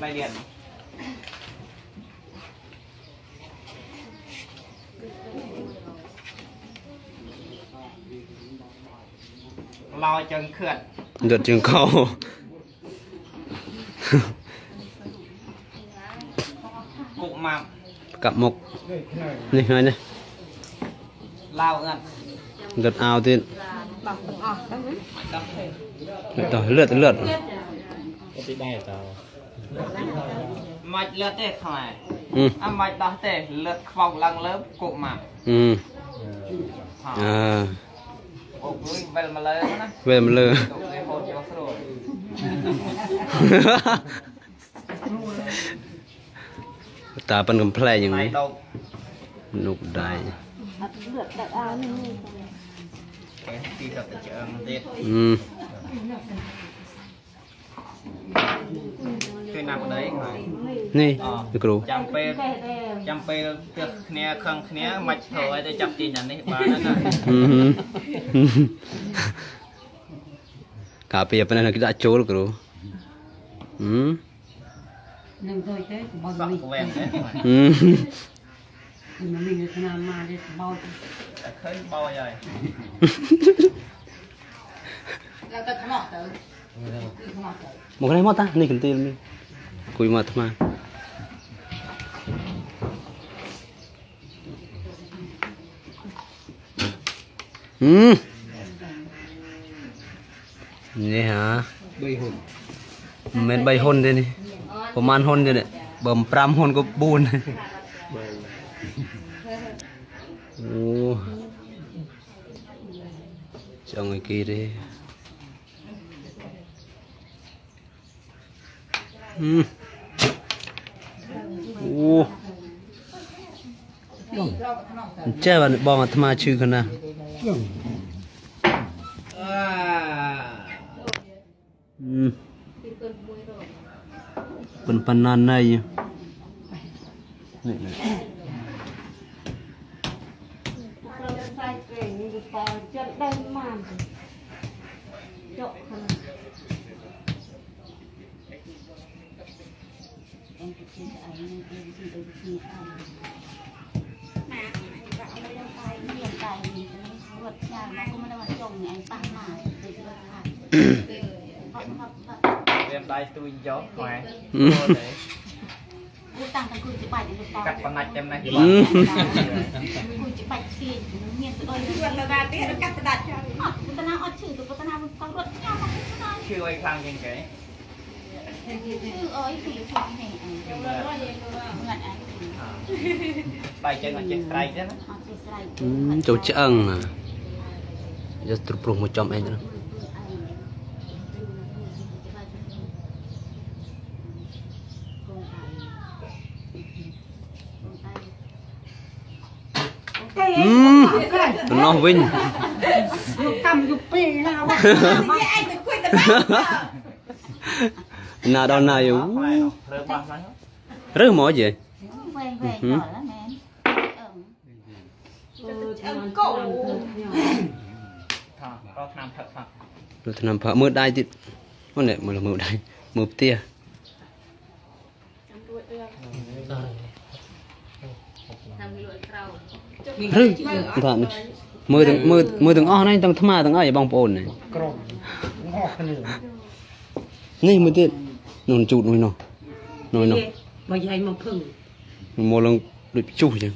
Mai liền Lo chân khượt. Giật chân câu. Cụm mạm Cặp mục. Này hơi này Lao ngăn Giật ao tiên. Lượt lượt lượt Lượt. Lượt មិនលឹកទេខ្មែរអមិនដោះទេលឹកខ្វោកឡើងលើគុកមកអឺអឺអូយវិលមកលើណាវិលមកលើទុកគេហូតយកស្រួលតាប៉ិនកំ pl ែងយ៉ាងនេះលោកដៃអត់លឹកដាក់អាននេះគេទីដល់តែជើងទៀតអឺ ណាក្តីនេះគ្រូចាំពេលចាំពេលទឹកគ្នាខឹងគ្នាមិនធ្វើឲ្យទៅចាប់ទាញអានេះបានណាកាពីប៉ុណ្ណេះគេដាក់ចូលគ្រូហឹមនឹងដូចទេបងវិញហឹមខ្ញុំមានឆ្នាំមកទេបោចតែឃើញបោចហើយឡើងទៅខ្មោចទៅមកនេះមកតានេះកន្ទីលមាន គួយមកអាត្មាហឹមនេះហ่าបីហ៊ុនមិនមែន3ហ៊ុនទេនេះប្រហែលហ៊ុនទេនេះបើ5ហ៊ុនក៏4អូចង់ឲ្យគេទេហឹមអូ អញ្ចេះបាទបងអាត្មាឈឺខណាអឺហឹមប៉ុនប៉ុណ្ណាណៃនេះ sai kể như được vào chân đây màn chọc khăn វា ខ្ញុំទៅឯងខ្ញុំទៅខ្ញុំអត់ណាអញបាក់អីដល់ដៃមានដៃនេះរត់ចាមកគុំនៅអត់ចុងអញប៉ះមកទៅរត់ខាត់រៀមដៃស្ទួយយកខ្មែរគូតាំងតាំងគូជាបាច់ទៅកាត់បណ្ណាច់តែម្នេះគូជាបាច់ឈៀងមានស្អុយរត់ទៅបានទៀតកាត់បណ្ណាច់ចោលអត់ទៅណាអត់ឈឺទៅទៅណាមិនកង់រត់ខ្ញុំមកឈឺអីខ្លាំងជាងគេ បាយចឹងអត់ចេះស្រែកទេណាចូលឆ្អឹងយកទ្រុបព្រោះមកចំអីទៅទៅនោះវិញកម្មយុពីណាវ៉ាឯងទៅគួយទៅ ណាដល់ណាយូរើសមកយេលើឆ្នាំផឹកមើលដៃទៀតអូនេះមើលមើលដៃមើលផ្ទះរឹងថាមើលទាំងមើលមើលទាំងអស់ហ្នឹងទាំងថ្មទាំងអស់ឯងបងប្អូននេះក្រុមនេះមើលទៀត នោះជូតនោះនោះនោះនោះបើយាយមកភឹងមកឡើងដូចព្យុះអញ្ចឹង